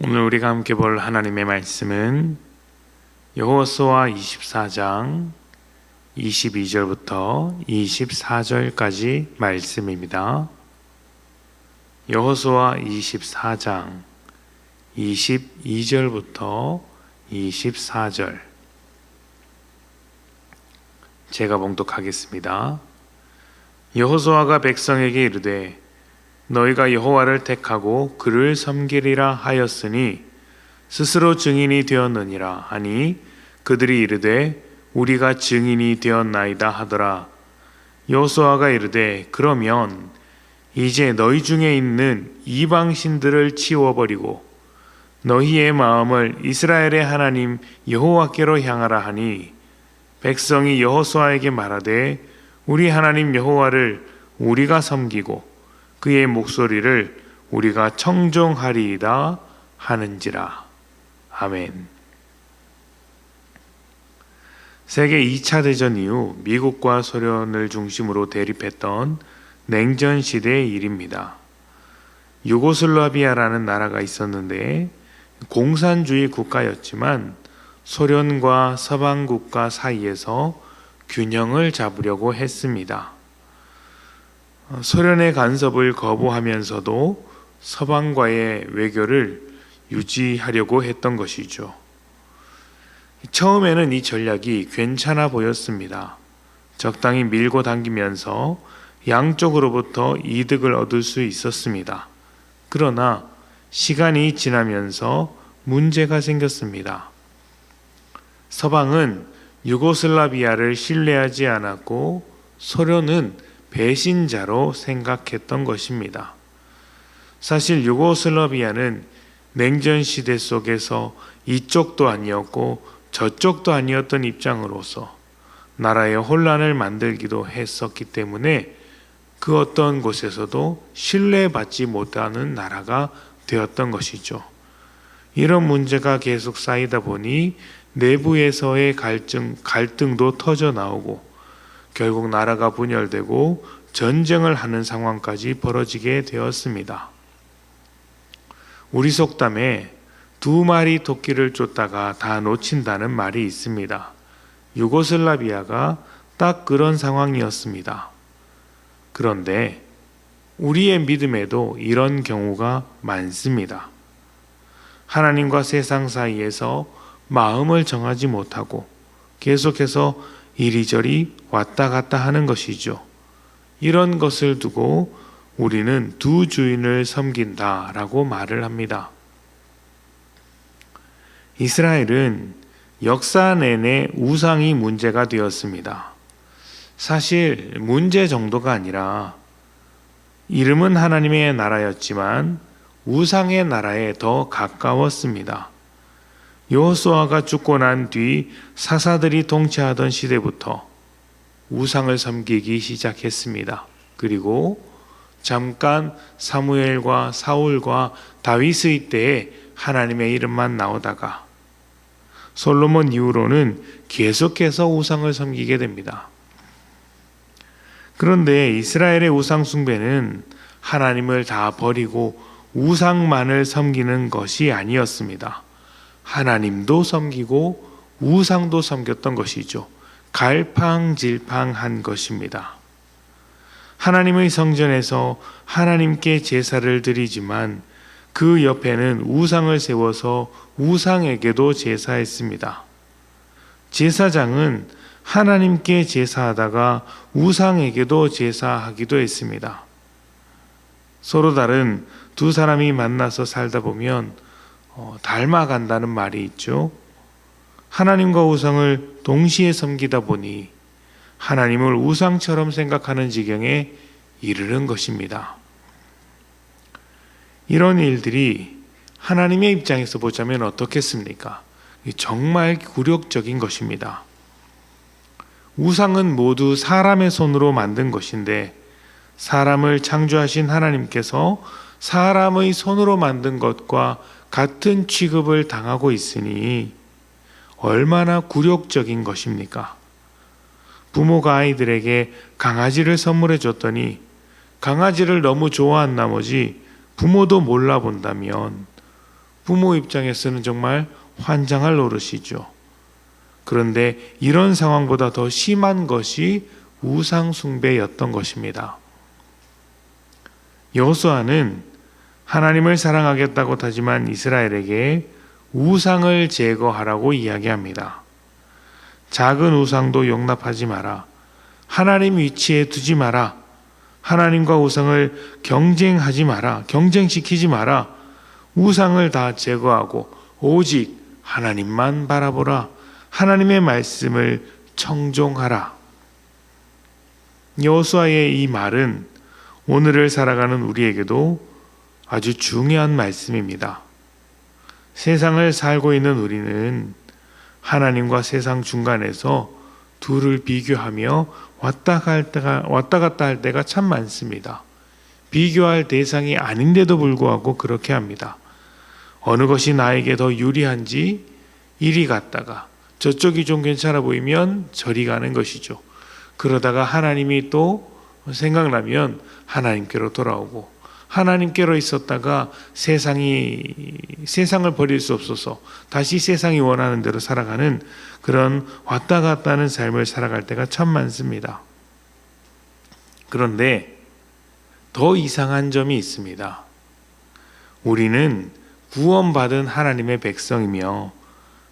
오늘 우리가 함께 볼 하나님의 말씀은 여호수아 24장 22절부터 24절까지 말씀입니다. 여호수아 24장 22절부터 24절 제가 봉독하겠습니다. 여호수아가 백성에게 이르되 너희가 여호와를 택하고 그를 섬기리라 하였으니 스스로 증인이 되었느니라 하니 그들이 이르되 우리가 증인이 되었나이다 하더라. 여호수아가 이르되 그러면 이제 너희 중에 있는 이방 신들을 치워버리고 너희의 마음을 이스라엘의 하나님 여호와께로 향하라 하니 백성이 여호수아에게 말하되 우리 하나님 여호와를 우리가 섬기고 그의 목소리를 우리가 청종하리이다 하는지라. 아멘. 세계 2차 대전 이후 미국과 소련을 중심으로 대립했던 냉전 시대의 일입니다. 유고슬라비아라는 나라가 있었는데 공산주의 국가였지만 소련과 서방 국가 사이에서 균형을 잡으려고 했습니다. 소련의 간섭을 거부하면서도 서방과의 외교를 유지하려고 했던 것이죠. 처음에는 이 전략이 괜찮아 보였습니다. 적당히 밀고 당기면서 양쪽으로부터 이득을 얻을 수 있었습니다. 그러나 시간이 지나면서 문제가 생겼습니다. 서방은 유고슬라비아를 신뢰하지 않았고 소련은 배신자로 생각했던 것입니다. 사실 유고슬라비아는 냉전 시대 속에서 이쪽도 아니었고 저쪽도 아니었던 입장으로서 나라의 혼란을 만들기도 했었기 때문에 그 어떤 곳에서도 신뢰받지 못하는 나라가 되었던 것이죠. 이런 문제가 계속 쌓이다 보니 내부에서의 갈등, 갈등도 터져 나오고 결국 나라가 분열되고 전쟁을 하는 상황까지 벌어지게 되었습니다. 우리 속담에 두 마리 토끼를 쫓다가 다 놓친다는 말이 있습니다. 유고슬라비아가 딱 그런 상황이었습니다. 그런데 우리의 믿음에도 이런 경우가 많습니다. 하나님과 세상 사이에서 마음을 정하지 못하고 계속해서 이리저리 왔다 갔다 하는 것이죠. 이런 것을 두고 우리는 두 주인을 섬긴다 라고 말을 합니다. 이스라엘은 역사 내내 우상이 문제가 되었습니다. 사실 문제 정도가 아니라 이름은 하나님의 나라였지만 우상의 나라에 더 가까웠습니다. 여호수아가 죽고 난 뒤 사사들이 통치하던 시대부터 우상을 섬기기 시작했습니다. 그리고 잠깐 사무엘과 사울과 다윗의 때에 하나님의 이름만 나오다가 솔로몬 이후로는 계속해서 우상을 섬기게 됩니다. 그런데 이스라엘의 우상 숭배는 하나님을 다 버리고 우상만을 섬기는 것이 아니었습니다. 하나님도 섬기고 우상도 섬겼던 것이죠. 갈팡질팡한 것입니다. 하나님의 성전에서 하나님께 제사를 드리지만 그 옆에는 우상을 세워서 우상에게도 제사했습니다. 제사장은 하나님께 제사하다가 우상에게도 제사하기도 했습니다. 서로 다른 두 사람이 만나서 살다 보면 어, 닮아간다는 말이 있죠. 하나님과 우상을 동시에 섬기다 보니 하나님을 우상처럼 생각하는 지경에 이르는 것입니다. 이런 일들이 하나님의 입장에서 보자면 어떻겠습니까? 정말 굴욕적인 것입니다. 우상은 모두 사람의 손으로 만든 것인데 사람을 창조하신 하나님께서 사람의 손으로 만든 것과 같은 취급을 당하고 있으니 얼마나 굴욕적인 것입니까? 부모가 아이들에게 강아지를 선물해 줬더니 강아지를 너무 좋아한 나머지 부모도 몰라 본다면 부모 입장에서는 정말 환장할 노릇이죠. 그런데 이런 상황보다 더 심한 것이 우상숭배였던 것입니다. 여호수아는 하나님을 사랑하겠다고 다짐한 이스라엘에게 우상을 제거하라고 이야기합니다. 작은 우상도 용납하지 마라. 하나님 위치에 두지 마라. 하나님과 우상을 경쟁하지 마라. 경쟁시키지 마라. 우상을 다 제거하고 오직 하나님만 바라보라. 하나님의 말씀을 청종하라. 여호수아의 이 말은 오늘을 살아가는 우리에게도 아주 중요한 말씀입니다. 세상을 살고 있는 우리는 하나님과 세상 중간에서 둘을 비교하며 왔다 갈 때가 왔다 갔다 할 때가 참 많습니다. 비교할 대상이 아닌데도 불구하고 그렇게 합니다. 어느 것이 나에게 더 유리한지 이리 갔다가 저쪽이 좀 괜찮아 보이면 저리 가는 것이죠. 그러다가 하나님이 또 생각나면 하나님께로 돌아오고 하나님께로 있었다가 세상이 세상을 버릴 수 없어서 다시 세상이 원하는 대로 살아가는 그런 왔다 갔다 하는 삶을 살아갈 때가 참 많습니다. 그런데 더 이상한 점이 있습니다. 우리는 구원받은 하나님의 백성이며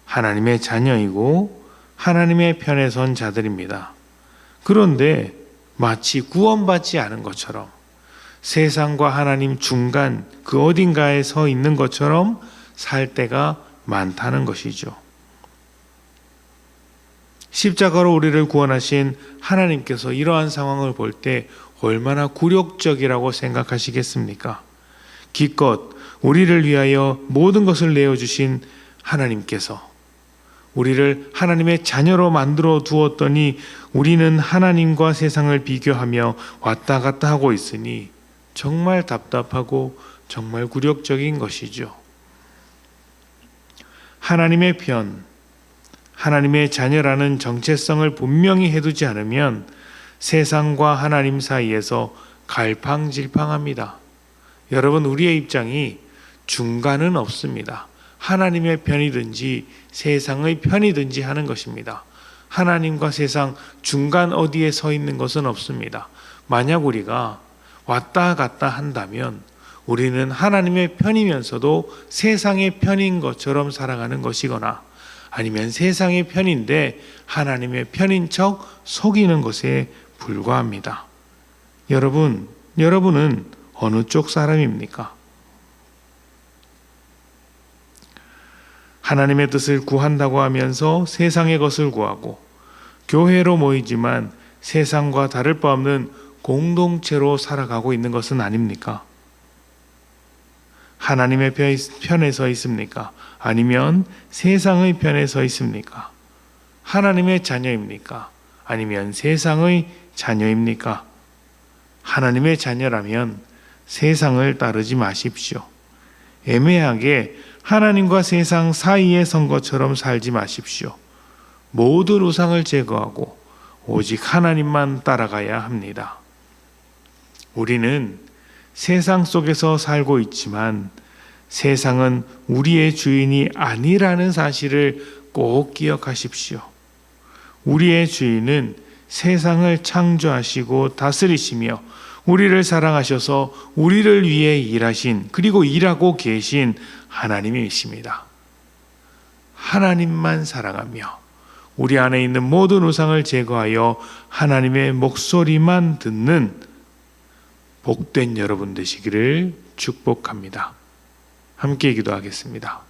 하나님의 자녀이고 하나님의 편에 선 자들입니다. 그런데 마치 구원받지 않은 것처럼 세상과 하나님 중간 그 어딘가에 서 있는 것처럼 살 때가 많다는 것이죠. 십자가로 우리를 구원하신 하나님께서 이러한 상황을 볼 때 얼마나 굴욕적이라고 생각하시겠습니까? 기껏 우리를 위하여 모든 것을 내어주신 하나님께서 우리를 하나님의 자녀로 만들어 두었더니 우리는 하나님과 세상을 비교하며 왔다 갔다 하고 있으니 정말 답답하고 정말 굴욕적인 것이죠. 하나님의 편, 하나님의 자녀라는 정체성을 분명히 해두지 않으면 세상과 하나님 사이에서 갈팡질팡합니다. 여러분, 우리의 입장이 중간은 없습니다. 하나님의 편이든지 세상의 편이든지 하는 것입니다. 하나님과 세상 중간 어디에 서 있는 것은 없습니다. 만약 우리가 왔다 갔다 한다면 우리는 하나님의 편이면서도 세상의 편인 것처럼 살아가는 것이거나 아니면 세상의 편인데 하나님의 편인 척 속이는 것에 불과합니다. 여러분, 여러분은 어느 쪽 사람입니까? 하나님의 뜻을 구한다고 하면서 세상의 것을 구하고 교회로 모이지만 세상과 다를 바 없는 공동체로 살아가고 있는 것은 아닙니까? 하나님의 편에 서 있습니까? 아니면 세상의 편에 서 있습니까? 하나님의 자녀입니까? 아니면 세상의 자녀입니까? 하나님의 자녀라면 세상을 따르지 마십시오. 애매하게 하나님과 세상 사이에 선 것처럼 살지 마십시오. 모든 우상을 제거하고 오직 하나님만 따라가야 합니다. 우리는 세상 속에서 살고 있지만 세상은 우리의 주인이 아니라는 사실을 꼭 기억하십시오. 우리의 주인은 세상을 창조하시고 다스리시며 우리를 사랑하셔서 우리를 위해 일하신 그리고 일하고 계신 하나님이십니다. 하나님만 사랑하며 우리 안에 있는 모든 우상을 제거하여 하나님의 목소리만 듣는 복된 여러분 되시기를 축복합니다. 함께 기도하겠습니다.